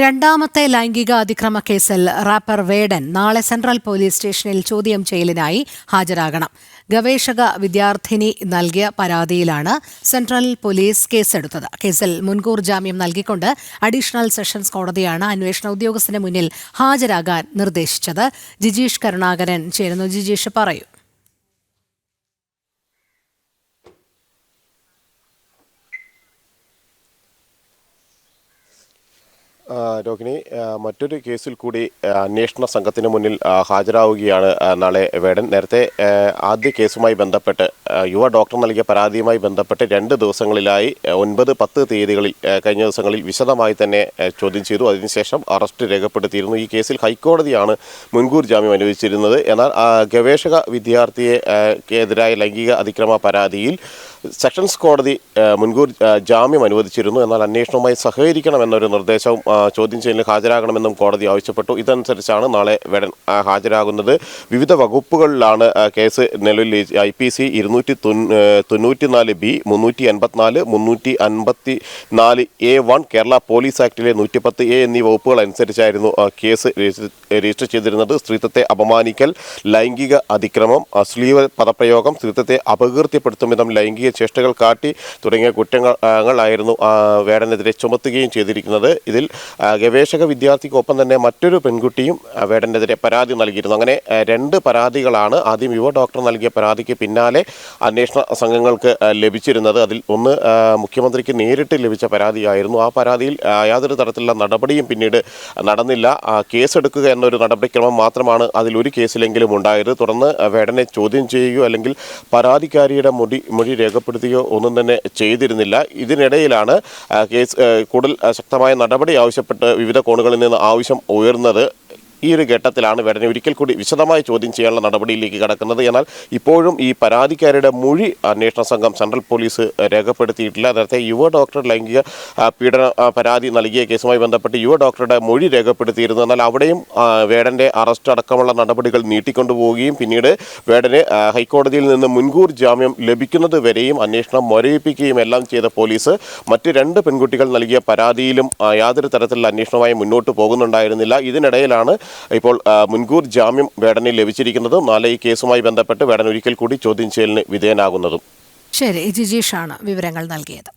രണ്ടാമത്തെ ലൈംഗിക അതിക്രമ കേസിൽ റാപ്പർ വേഡൻ നാളെ സെൻട്രൽ പോലീസ് സ്റ്റേഷനിൽ ചോദ്യം ചെയ്യലിനായി ഹാജരാകണം. ഗവേഷക വിദ്യാർത്ഥിനി നൽകിയ പരാതിയിലാണ് സെൻട്രൽ പോലീസ് കേസെടുത്തത്. കേസിൽ മുൻകൂർ ജാമ്യം നൽകിക്കൊണ്ട് അഡീഷണൽ സെഷൻസ് കോടതിയാണ് അന്വേഷണ ഉദ്യോഗസ്ഥന് മുന്നിൽ ഹാജരാകാൻ നിർദ്ദേശിച്ചത്. ജിജീഷ് കരുണാകരൻ ചേരുന്നു. ജിജീഷ് പറയൂ. രോഹിണി മറ്റൊരു കേസിൽ കൂടി അന്വേഷണ സംഘത്തിന് മുന്നിൽ ഹാജരാവുകയാണ് നാളെ വേടൻ. നേരത്തെ ആദ്യ കേസുമായി ബന്ധപ്പെട്ട് യുവ ഡോക്ടർ നൽകിയ പരാതിയുമായി ബന്ധപ്പെട്ട് രണ്ട് ദിവസങ്ങളിലായി ഒൻപത് പത്ത് തീയതികളിൽ കഴിഞ്ഞ ദിവസങ്ങളിൽ വിശദമായി തന്നെ ചോദ്യം ചെയ്തു. അതിനുശേഷം അറസ്റ്റ് രേഖപ്പെടുത്തിയിരുന്നു. ഈ കേസിൽ ഹൈക്കോടതിയാണ് മുൻകൂർ ജാമ്യം അനുവദിച്ചിരുന്നത്. എന്നാൽ ഗവേഷക വിദ്യാർത്ഥിയെ ലൈംഗിക അതിക്രമ പരാതിയിൽ സെഷൻസ് കോടതി മുൻകൂർ ജാമ്യം അനുവദിച്ചിരുന്നു. എന്നാൽ അന്വേഷണവുമായി സഹകരിക്കണമെന്നൊരു നിർദ്ദേശവും ചോദ്യം ചെയ്യലിന് ഹാജരാകണമെന്നും കോടതി ആവശ്യപ്പെട്ടു. ഇതനുസരിച്ചാണ് നാളെ വേടൻ ഹാജരാകുന്നത്. വിവിധ വകുപ്പുകളിലാണ് കേസ് നിലവിൽ ഐ പി സി ഇരുന്നൂറ്റി ബി മുന്നൂറ്റി എൺപത്തിനാല് മുന്നൂറ്റി അൻപത്തി നാല് എ വൺ കേരള പോലീസ് ആക്ടിലെ നൂറ്റി പത്ത് എ എന്നീ വകുപ്പുകൾ അനുസരിച്ചായിരുന്നു കേസ് രജിസ്റ്റർ ചെയ്തിരുന്നത്. സ്ത്രീത്വത്തെ അപമാനിക്കൽ ലൈംഗിക അതിക്രമം അശ്ലീല പദപ്രയോഗം സ്ത്രീത്വത്തെ അപകീർത്തിപ്പെടുത്തും വിധം ലൈംഗിക ചേഷ്ടകൾ കാട്ടി തുടങ്ങിയ കുറ്റങ്ങളായിരുന്നു ആയിരുന്നു വേടനെതിരെ ചുമത്തുകയും ചെയ്തിരിക്കുന്നത്. ഇതിൽ ഗവേഷക വിദ്യാർത്ഥിക്കൊപ്പം തന്നെ മറ്റൊരു പെൺകുട്ടിയും വേടനെതിരെ പരാതി നൽകിയിരുന്നു. അങ്ങനെ രണ്ട് പരാതികളാണ് ആദ്യം യുവ ഡോക്ടർ നൽകിയ പരാതിക്ക് പിന്നാലെ അന്വേഷണ സംഘങ്ങൾക്ക് ലഭിച്ചിരുന്നത്. അതിൽ ഒന്ന് മുഖ്യമന്ത്രിക്ക് നേരിട്ട് ലഭിച്ച പരാതിയായിരുന്നു. ആ പരാതിയിൽ യാതൊരു തരത്തിലുള്ള നടപടിയും പിന്നീട് നടന്നില്ല. കേസെടുക്കുക എന്നൊരു നടപടിക്രമം മാത്രമാണ് അതിൽ ഒരു കേസിലെങ്കിലും ഉണ്ടായത്. തുടർന്ന് വേടനെ ചോദ്യം ചെയ്യുകയോ അല്ലെങ്കിൽ പരാതിക്കാരിയുടെ മൊഴി മൊഴി രേഖപ്പെടുത്തുകയോ ഒന്നും തന്നെ ചെയ്തിരുന്നില്ല. ഇതിനിടയിലാണ് കേസ് കൂടുതൽ ശക്തമായ നടപടി ആവശ്യപ്പെട്ട് വിവിധ കോണുകളിൽ നിന്ന് ആവശ്യം ഉയർന്നത് ഈ ഒരു ഘട്ടത്തിലാണ് വേടനെ ഒരിക്കൽ കൂടി വിശദമായി ചോദ്യം ചെയ്യാനുള്ള നടപടിയിലേക്ക് കടക്കുന്നത്. എന്നാൽ ഇപ്പോഴും ഈ പരാതിക്കാരുടെ മൊഴി അന്വേഷണ സംഘം സെൻട്രൽ പോലീസ് രേഖപ്പെടുത്തിയിട്ടില്ല. നേരത്തെ യുവ ഡോക്ടർ ലൈംഗിക പീഡന പരാതി നൽകിയ കേസുമായി ബന്ധപ്പെട്ട് യുവ ഡോക്ടറുടെ മൊഴി രേഖപ്പെടുത്തിയിരുന്നു. എന്നാൽ അവിടെയും വേടന്റെ അറസ്റ്റ് അടക്കമുള്ള നടപടികൾ നീട്ടിക്കൊണ്ടുപോവുകയും പിന്നീട് വേടന് ഹൈക്കോടതിയിൽ നിന്ന് മുൻകൂർ ജാമ്യം ലഭിക്കുന്നത് വരെയും അന്വേഷണം മരവിപ്പിക്കുകയും എല്ലാം ചെയ്ത പോലീസ് മറ്റ് രണ്ട് പെൺകുട്ടികൾ നൽകിയ പരാതിയിലും യാതൊരു തരത്തിലുള്ള അന്വേഷണവുമായി മുന്നോട്ട് പോകുന്നുണ്ടായിരുന്നില്ല. ഇതിനിടയിലാണ് ഇപ്പോൾ മുൻകൂർ ജാമ്യം വേടന് ലഭിച്ചിരിക്കുന്നത് നാളെ ഈ കേസുമായി ബന്ധപ്പെട്ട് വേടൻ ഒരിക്കൽ കൂടി ചോദ്യം ചെയ്യലിന് വിധേയനാകുന്നതും. ശരി ജിജീഷാണ് വിവരങ്ങൾ നൽകിയത്.